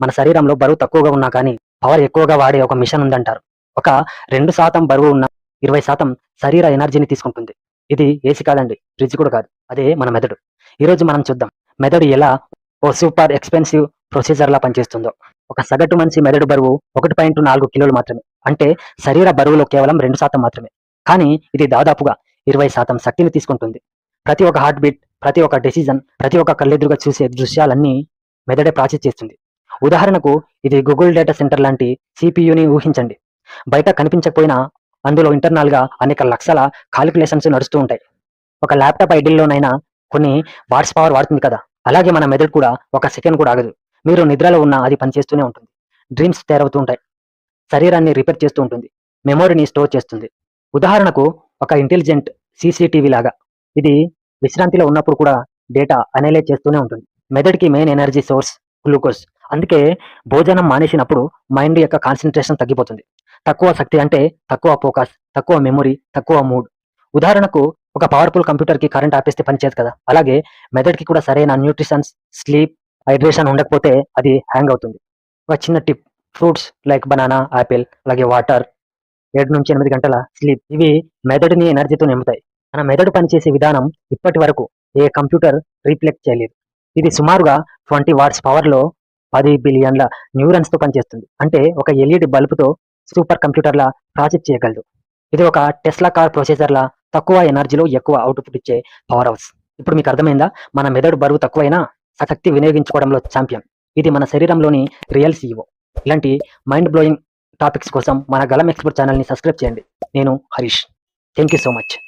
మన శరీరంలో బరువు తక్కువగా ఉన్నా కానీ పవర్ ఎక్కువగా వాడే ఒక మిషన్ ఉందంటారు. ఒక రెండు శాతం బరువు ఉన్న ఇరవై శాతం శరీర ఎనర్జీని తీసుకుంటుంది. ఇది ఏసీ కాదండి ఫ్రిడ్జ్ కూడా కాదు అదే మన మెదడు. ఈరోజు మనం చూద్దాం మెదడు ఎలా ఓ సూపర్ ఎక్స్పెన్సివ్ ప్రొసీజర్ లా పనిచేస్తుందో. ఒక సగటు మనిషి మెదడు బరువు ఒకటి పాయింట్ నాలుగు కిలోలు మాత్రమే అంటే శరీర బరువులో కేవలం రెండు శాతం మాత్రమే. కానీ ఇది దాదాపుగా ఇరవై శాతం శక్తిని తీసుకుంటుంది. ప్రతి ఒక్క హార్ట్ బీట్ ప్రతి ఒక్క డెసిజన్ ప్రతి ఒక్క కళ్ళెదురుగా చూసే దృశ్యాలన్నీ మెదడే ప్రాసెస్ చేస్తుంది. ఉదాహరణకు ఇది గూగుల్ డేటా సెంటర్ లాంటి సిపియుని ఊహించండి. బయట కనిపించకపోయినా అందులో ఇంటర్నల్గా అనేక లక్షల కాలిక్యులేషన్స్ నడుస్తూ ఉంటాయి. ఒక ల్యాప్టాప్ ఐడిల్లోనైనా కొన్ని వాట్స్ పవర్ వాడుతుంది కదా! అలాగే మన మెదడు కూడా ఒక సెకండ్ కూడా ఆగదు. మీరు నిద్రలో ఉన్నా అది పనిచేస్తూనే ఉంటుంది. డ్రీమ్స్ తయారవుతూ ఉంటాయి. శరీరాన్ని రిపేర్ చేస్తూ ఉంటుంది. మెమొరీని స్టోర్ చేస్తుంది. ఉదాహరణకు ఒక ఇంటెలిజెంట్ సీసీటీవీ లాగా. ఇది విశ్రాంతిలో ఉన్నప్పుడు కూడా డేటా అనలైజ్ చేస్తూనే ఉంటుంది. మెదడుకి మెయిన్ ఎనర్జీ సోర్స్ గ్లూకోజ్. అందుకే భోజనం మానేసినప్పుడు మైండ్ యొక్క కాన్సన్ట్రేషన్ తగ్గిపోతుంది. తక్కువ శక్తి అంటే తక్కువ ఫోకస్ తక్కువ మెమొరీ తక్కువ మూడ్ ఉదాహరణకు ఒక పవర్ఫుల్ కంప్యూటర్కి కరెంట్ ఆపేస్తే పనిచేయదు కదా. అలాగే మెదడ్కి కూడా సరైన న్యూట్రిషన్స్ స్లీప్ హైడ్రేషన్ ఉండకపోతే అది హ్యాంగ్ అవుతుంది. ఒక చిన్న tip fruits like banana apple అలాగే వాటర్ ఏడు నుంచి ఎనిమిది గంటల స్లీప్ ఇవి మెదడుని ఎనర్జీతో నింపుతాయి మన మెదడు పనిచేసే విధానం ఇప్పటి వరకు ఏ కంప్యూటర్ రీప్లెక్ట్ చేయలేదు. ఇది సుమారుగా ట్వంటీ వాట్స్ పవర్లో పది బిలియన్ల న్యూరన్స్తో పనిచేస్తుంది. అంటే ఒక ఎల్ఈడి బల్బుతో సూపర్ కంప్యూటర్లా ప్రాసెస్ చేయగలదు. ఇది ఒక టెస్లా కార్ ప్రొసెసర్లా తక్కువ ఎనర్జీలో ఎక్కువ అవుట్పుట్ ఇచ్చే పవర్ హౌస్. ఇప్పుడు మీకు అర్థమైందా? మన మెదడు బరువు తక్కువైనా శక్తి వినియోగించుకోవడంలో ఛాంపియన్ ఇది మన శరీరంలోని రియల్ సీఈఓ. ఇలాంటి మైండ్ బ్లోయింగ్ టాపిక్స్ కోసం మన గలం ఎక్స్పర్ట్ ఛానల్ని సబ్స్క్రైబ్ చేయండి. నేను Harish. Thank you so much.